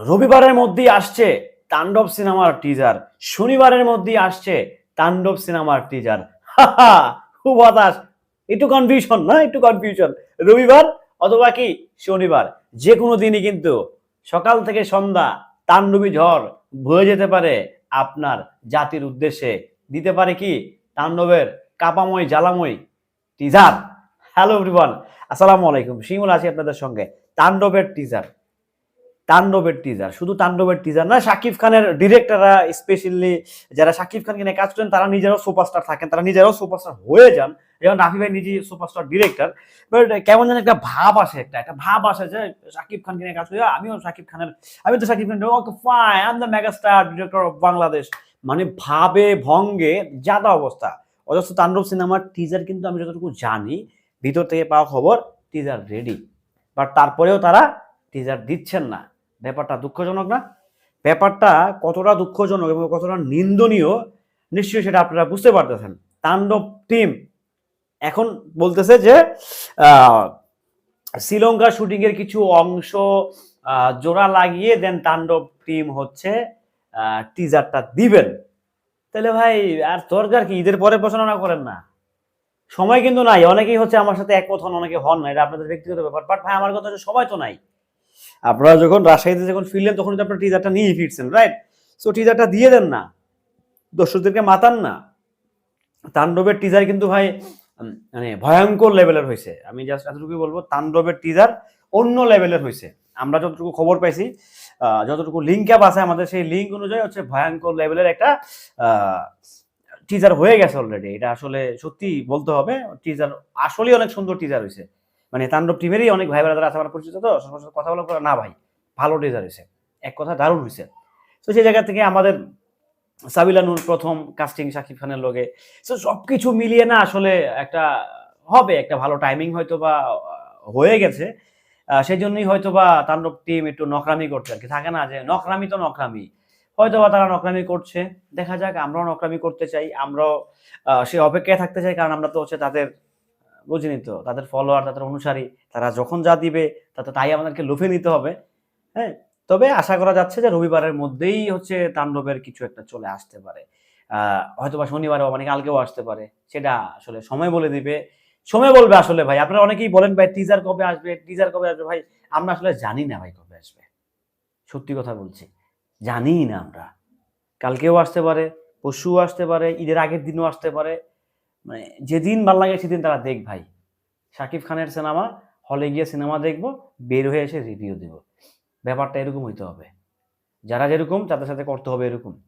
রবিবারের মধ্যেই আসছে তাণ্ডব সিনেমার টিজার শনিবারের মধ্যেই আসছে তাণ্ডব সিনেমার টিজার খুব হতাশ। একটু কনফিউশন না একটু কনফিউশন রবিবার অথবা কি শনিবার? যে কোনো দিনই কিন্তু সকাল থেকে সন্ধ্যা তাণ্ডবী ঝড় বয়ে যেতে পারে আপনার জাতির উদ্দেশ্যে। দিতে পারে কি তাণ্ডবের কাপাময়, জ্বালাময় টিজার হ্যালো এভরিওয়ান আসসালামু আলাইকুম। শিমুল আছি আপনাদের সঙ্গে। তাণ্ডবের টিজার তাণ্ডবের টিজার শুধু তাণ্ডবের টিজার না শাকিব খানের ডিরেক্টররা স্পেশালি যারা শাকিব খানকে নিয়ে কাজ করেন, তারা নিজেরাও সুপারস্টার থাকেন, তারা নিজেরাও সুপারস্টার হয়ে যান। যেমন রাফি ভাই নিজে সুপারস্টার ডিরেক্টর বাট কেমন যেন একটা ভাব আসে একটা একটা ভাব আসে যে শাকিব খানকে নিয়ে কাজ করি আমিও শাকিব খানের, আমি তো Shakib Khan okay fine I am the megastar director of Bangladesh মানে ভাবে ভঙ্গে জাদা অবস্থা। অথচ তাণ্ডব সিনেমার টিজার কিন্তু আমি যতটুকু জানি, ভিতর থেকে পাওয়া খবর টিজার রেডি বাট তারপরেও তারা টিজার দিচ্ছেন না। ব্যাপারটা দুঃখজনক না? ব্যাপারটা কতটা দুঃখজনক এবং কতটা নিন্দনীয়, নিশ্চয়ই সেটা আপনারা বুঝতে পারতেছেন। তাণ্ডব টিম এখন বলতেছে যে শ্রীলঙ্কা শুটিং এর কিছু অংশ জোড়া লাগিয়ে দেন তাণ্ডব টিম হচ্ছে টিজারটা দিবেন। তাহলে ভাই, আর দরকার কি? ঈদের পরে প্রচারণা করেন না। সময় কিন্তু নাই। অনেকেই হচ্ছে আমার সাথে একমত হন, অনেকে হন না। এটা আপনাদের ব্যক্তিগত ব্যাপার। বাট ভাই, আমার কথা হচ্ছে সময় তো নাই। আপনারা যখন রাজশাহীতে যখন ফিরলেন, তখন আপনারা টিজারটা নিয়ে ফিরছেন রাইট সো টিজারটা দিয়ে দেন না। দর্শকদেরকে মাতান না। তাণ্ডবের টিজার কিন্তু ভাই মানে ভয়ঙ্কর লেভেলের হয়েছে। আমি জাস্ট এতটুকুই বলব, তাণ্ডবের টিজার অন্য লেভেলের হয়েছে। আমরা যতটুকু খবর পাইছি যতটুকু লিঙ্ক অ্যাপ আছে আমাদের, সেই লিঙ্ক অনুযায়ী হচ্ছে ভয়ঙ্কর লেভেলের একটা টিজার হয়ে গেছে অলরেডি এটা আসলে সত্যি বলতে হবে টিজার আসলেই অনেক সুন্দর টিজার হয়েছে। মানে তাণ্ডব টিমেরই অনেক ভাই বোনেরা আছে আমার পরিচিত তো সাথে কথা বলা করে না ভাই, ভালো টিজার হয়েছে। এক কথা দারুণ হয়েছে। তো সেই জায়গা থেকে আমাদের সাবিলা নূর প্রথম কাস্টিং শাকিব খানের লগে। সো সবকিছু মিলিয়ে না আসলে একটা হবে, একটা ভালো টাইমিং হয়তো বা হয়ে গেছে। সেই জন্যই হয়তো বা তাণ্ডব টিম একটু নকরামি করছে আর কি। থাকে না যে নকরামি তো নকরামি। হয়তো বা তারা নকরামি করছে। দেখা যাক, আমরাও নকরামি করতে চাই, আমরাও সে অপেক্ষায় থাকতে চাই, কারণ আমরা তো হচ্ছে তাদের বুঝিনি তো? তাদের ফলোয়ার তাদের অনুসারী, তারা যখন যা দিবে, তাতে তাই আমাদেরকে লুফে নিতে হবে হ্যাঁ? তবে আশা করা যাচ্ছে যে রবিবারের মধ্যেই হচ্ছে তাণ্ডবের কিছু একটা চলে আসতে পারে। হয়তো বা শনিবারে মানে কালকেও আসতে পারে, সেটা আসলে সময় বলে দিবে। সময় বলবে আসলে ভাই, আপনারা অনেকেই বলেন ভাই টিজার কবে আসবে টিজার কবে আসবে? ভাই, আমরা আসলে জানি না ভাই কবে আসবে। সত্যি কথা বলছি জানি না আমরা। কালকেও আসতে পারে, পরশুও আসতে পারে, ঈদের আগের দিনও আসতে পারে মানে যেদিন ভালো লাগে সেদিন তারা দেখ ভাই। শাকিব খানের সিনেমা, হলে গিয়ে সিনেমা দেখব, বের হয়ে এসে রিভিউ দেব। ব্যাপারটা এরকম হইতে হবে। যারা যেরকম, তাদের সাথে করতে হবে এরকম।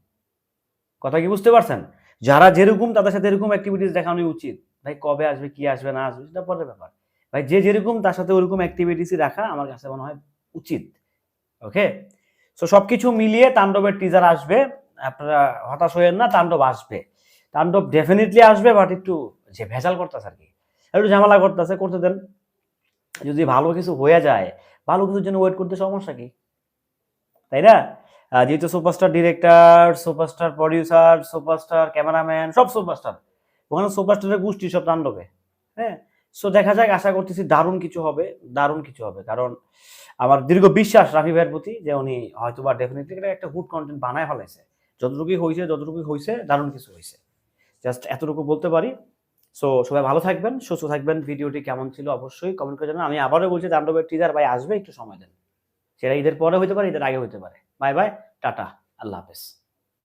কথা কি বুঝতে পারছেন? যারা যেরকম, তাদের সাথে এরকম অ্যাক্টিভিটিস দেখানো উচিত। ভাই, কবে আসবে, কি আসবে, না আসবে, সেটা পরের ব্যাপার। ভাই, যে যেরকম, তার সাথে ওরকম অ্যাক্টিভিটিসই রাখা আমার কাছে মনে হয় উচিত। ওকে সো সবকিছু মিলিয়ে তাণ্ডবের টিজার আসবে। আপনারা হতাশ হয়েন না, তাণ্ডব আসবে। তাণ্ডব ডেফিনেটলি আসবে বাট একটু যে ভেজাল করতেছে আর কি। একটু ঝামেলা করতেছে, করতে দেন। যদি ভালো কিছু হয়ে যায়, ভালো কিছুর জন্য ওয়েট করতে সমস্যা কি? তাই না? যেহেতু superstar director superstar producer superstar cameraman সব সুপারস্টার ওখানে সুপারস্টারের গোষ্ঠী সব তাণ্ডবে। হ্যাঁ? সো দেখা যাক, আশা করতেছি দারুণ কিছু হবে, দারুণ কিছু হবে। কারণ আমার দীর্ঘ বিশ্বাস রাফি ভাইয়ের প্রতি যে উনি হয়তো বা ডেফিনেটলি একটা গুড কন্টেন্ট বানায় ফেলাইছে। যতটুকুই হয়েছে যতটুকুই হয়েছে দারুণ কিছু হয়েছে জাস্ট এতটুকু বলতে পারি। সো সবাই ভালো থাকবেন, সুস্থ থাকবেন। ভিডিওটি কেমন ছিল অবশ্যই কমেন্ট করে জানান। আমি আবারও বলছি দান্ডবের টিজার ভাই আসবে, একটু সময় দেন। সেটা ঈদের পরে হতে পারে, ঈদের আগে হতে পারে। বাই বাই টাটা, আল্লাহ হাফেজ।